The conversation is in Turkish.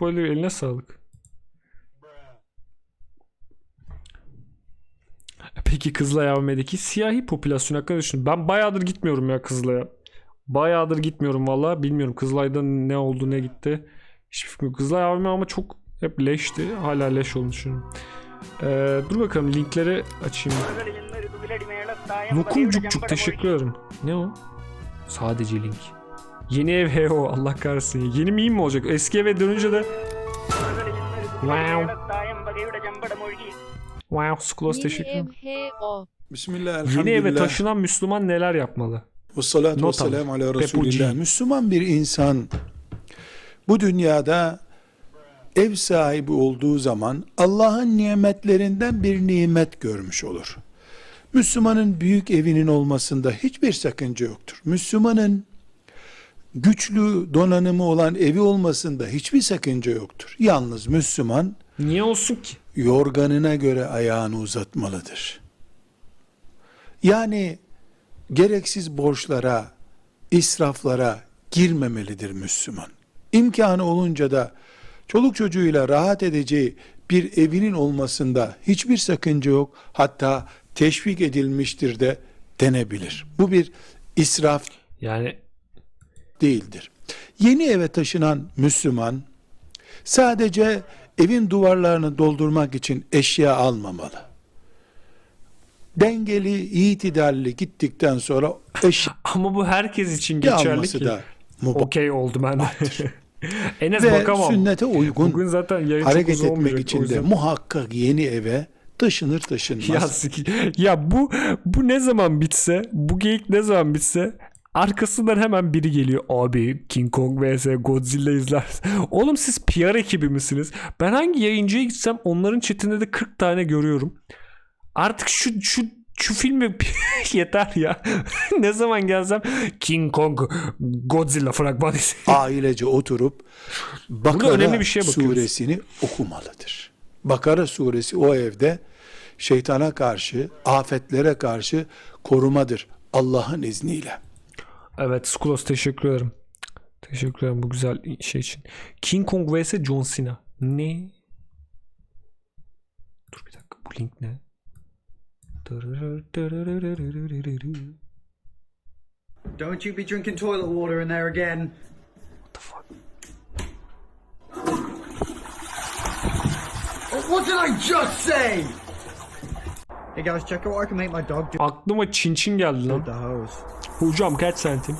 spoiler eline sağlık. Peki Kızılay AVM'deki siyahi popülasyon hakkında düşün. Ben bayağıdır gitmiyorum ya Kızılay'a. Bayağıdır gitmiyorum valla. Bilmiyorum Kızılay'da ne oldu ne gitti. Hiçbir fikrim yok. Kızılay AVM ama çok hep leşti. Hala leş olduğunu düşünüyorum. Ee, dur bakalım linkleri açayım. Lokum cuk teşekkür ederim. Ne o? Sadece link. Yeni ev HO Allah kahretsin. Yeni miyim mi olacak? Eski eve dönünce de Wow. Wow Sklos teşekkür ederim. H.O. Bismillah, Yeni eve taşınan Müslüman neler yapmalı? Ve salatu ve selamu ala. Resulillah. Müslüman bir insan bu dünyada ev sahibi olduğu zaman Allah'ın nimetlerinden bir nimet görmüş olur. Müslümanın büyük evinin olmasında hiçbir sakınca yoktur. Müslümanın güçlü donanımı olan evi olmasında hiçbir sakınca yoktur. Yalnız Müslüman Niye olsun ki? yorganına göre ayağını uzatmalıdır. Yani gereksiz borçlara, israflara girmemelidir Müslüman. İmkanı olunca da çoluk çocuğuyla rahat edeceği bir evinin olmasında hiçbir sakınca yok. Hatta teşvik edilmiştir de denebilir. Bu bir israf Yani değildir. Yeni eve taşınan Müslüman sadece evin duvarlarını doldurmak için eşya almamalı. Dengeli, itidalli gittikten sonra eşya ama bu herkes için geçerli alması ki. da mubah. Okey oldu ben. Enes Ve bakamam. sünnete uygun Bugün zaten yayın çok hareket uzun etmek olmayacak, o için de yüzden. muhakkak yeni eve taşınır taşınmaz. Ya, ya bu bu ne zaman bitse, bu geyik ne zaman bitse arkasından hemen biri geliyor. Abi King Kong vs Godzilla izler. Oğlum siz PR ekibi misiniz? Ben hangi yayıncıya gitsem onların chatinde de 40 tane görüyorum. Artık şu şu şu filmi yeter ya. ne zaman gelsem King Kong Godzilla fragmanı ailece oturup Bakara önemli bir şeye bakıyoruz. suresini okumalıdır. Bakara suresi o evde şeytana karşı, afetlere karşı korumadır Allah'ın izniyle. Evet Skulos teşekkür ederim. Teşekkür ederim bu güzel şey için. King Kong vs John Cena. Ne? Dur bir dakika bu link ne? Don't you be drinking toilet water in there again. What the fuck? What did I just say? Hey guys, check out what I can make my dog do Aklıma çin çin geldi lan. the hose. Hocam kaç santim?